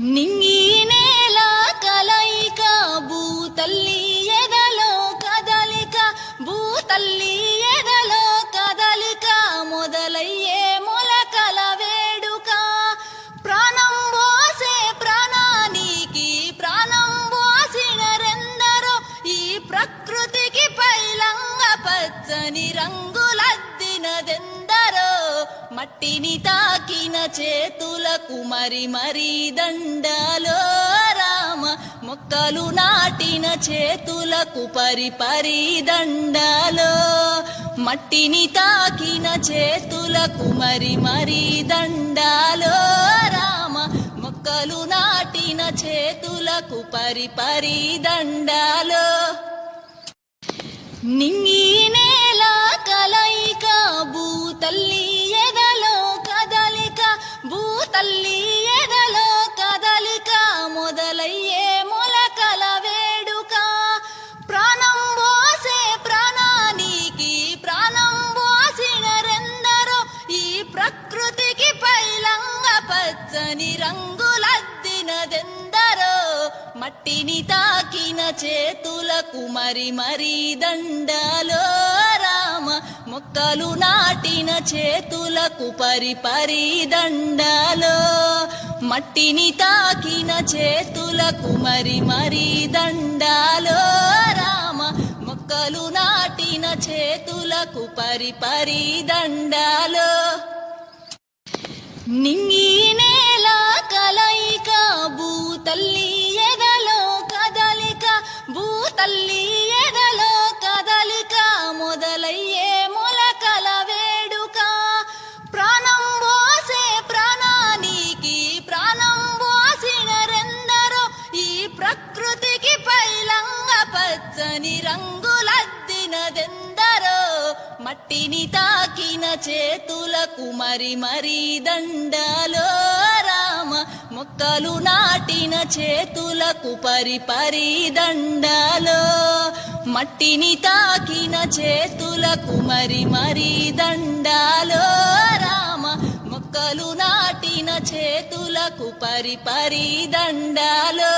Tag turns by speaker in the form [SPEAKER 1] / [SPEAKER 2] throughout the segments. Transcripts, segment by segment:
[SPEAKER 1] నింగి నేల కలయిక భూతల్లి కదలిక భూతల్లి ఎదలో కదలిక మొదలయ్యే మొలకల వేడుక. ప్రాణం ప్రాణానికి ప్రాణం ఈ ప్రకృతికి పైలంగ పచ్చని రంగులద్దినదెందరో మట్టిని తాకిన చేతులకు మరి మరి దండాలో రామ. మొక్కలు నాటిన చేతులకు పరి పరి దండాలో. మట్టిని తాకిన చేతులకు మరి మరి దండాలో రామ. మొక్కలు నాటిన చేతులకు పరి పరి దండాలో. నింగి నేల కలయిక భూతల్లి తల్లి ఎదలో కదలిక మొదలయ్యే మొలకల వేడుక. ప్రాణం పోసే ప్రాణానికి ప్రాణం పోసిన రెందరో ఈ ప్రకృతికి పైలంగ పచ్చని రంగులద్దినదెందరో. మట్టిని తాకిన చేతులకు మరి మరి దండలో రామ మొక్కలు నాటిన చేతులకు పరి దండాలో. మట్టిని తాకిన చేతులకు మరి మరి దండాలో. రామ మొక్కలు నాటిన చేతులకు పరి పరి దండాలో. నింగి నేల కలయిక భూతల్లి పచ్చని రంగులద్దినదెందరో మట్టిని తాకిన చేతులకు మరి మరీ దండాలో రామ మొక్కలు నాటిన చేతులకు పరి పరి దండాలో. మట్టిని తాకిన చేతులకు మరి మరీ దండాలో రామ మొక్కలు నాటిన చేతులకు పరి పరి దండాలో.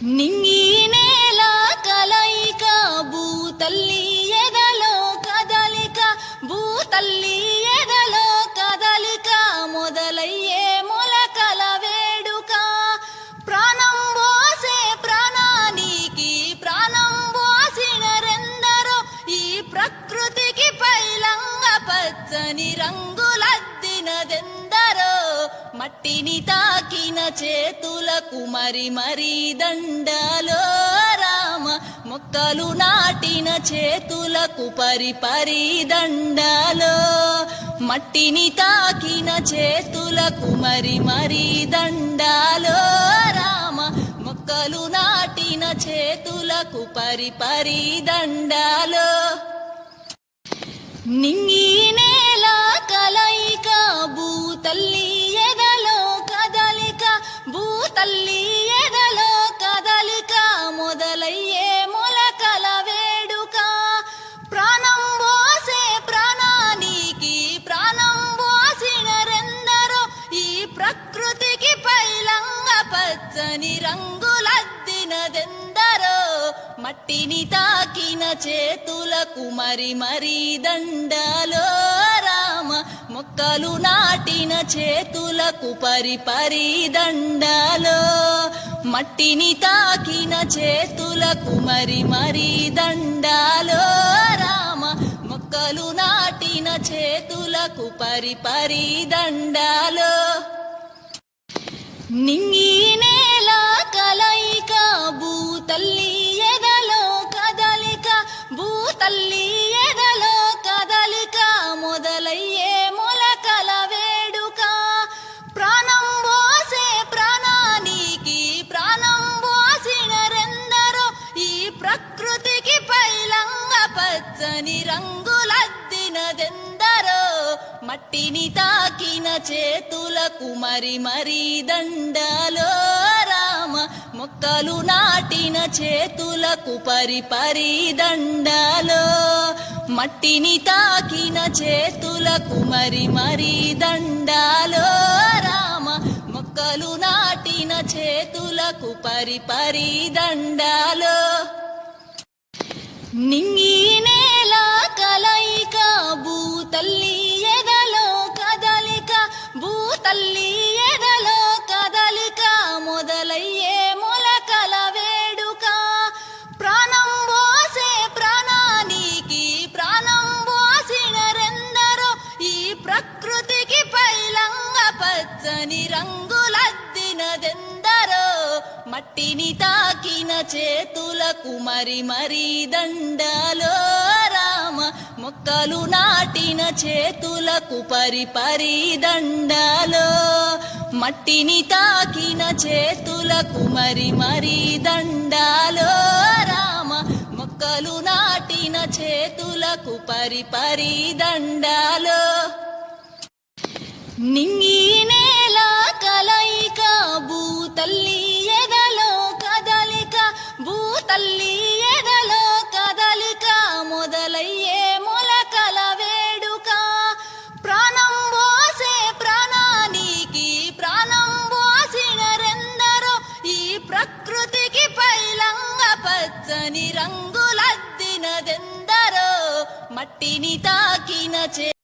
[SPEAKER 1] నింగి నేల కలయిక భూతల్లి ఎదలో కదలిక భూతల్లి ఎదలో కదలిక మొదలయ్యే మొలకల వేడుక. ప్రాణం పోసే ప్రాణానికి ప్రాణం పోసిన ఈ ప్రకృతికి పైలంగ పచ్చని రంగులద్దినదెందరో మట్టిని తాకిన చేతులకు మరి మరి దండాలో రామ. మొక్కలు నాటిన చేతులకు పరి పరి దండాలో. మట్టిని తాకిన చేతులకు మరి మరి దండాలో రామ. మొక్కలు నాటిన చేతులకు పరి పరి దండాలో. నింగి మట్టిని తాకిన చేతులకు మరి మరీ దండలో రామ. మొక్కలు నాటిన చేతులకు పరి పరి దండాలో. మట్టిని తాకిన చేతులకు మరి మరీ దండాలో రామ. మొక్కలు నాటిన చేతులకు పరి పరి దండాలో. నింగి నేల కలయిక భూతల్లి తల్లి ఎదలో కదలిక మొదలయ్యే మొలకల వేడుక. ప్రాణం పోసే ప్రాణానికి ప్రాణం రెందరో ఈ ప్రకృతికి పైలంగ పచ్చని రంగులద్దినదెందరో. మట్టిని తాకిన చేతులకు మరి మరి దండలో. మొక్కలు నాటిన చేతులకు పరిపరి పరి దండాలో మట్టిని తాకిన చేతులకు మరి మరి దండాలో రామ మొక్కలు నాటిన చేతులకు పరిపరి దండాలో. నింగి నేల కలయిక భూతల్లి ఎదలో కదలిక భూతల్లి మట్టిని తాకిన చేతులకు మరి మరీ దండాలో రామ. మొక్కలు నాటిన చేతులకు పరి పరి దండాలో. మట్టిని తాకిన చేతులకు మరి మరి దండాలో రామ. మొక్కలు నాటిన చేతులకు పరి పరి దండాలో. నింగి నేల కలయిక భూతల్లి పచ్చని తాకిన చే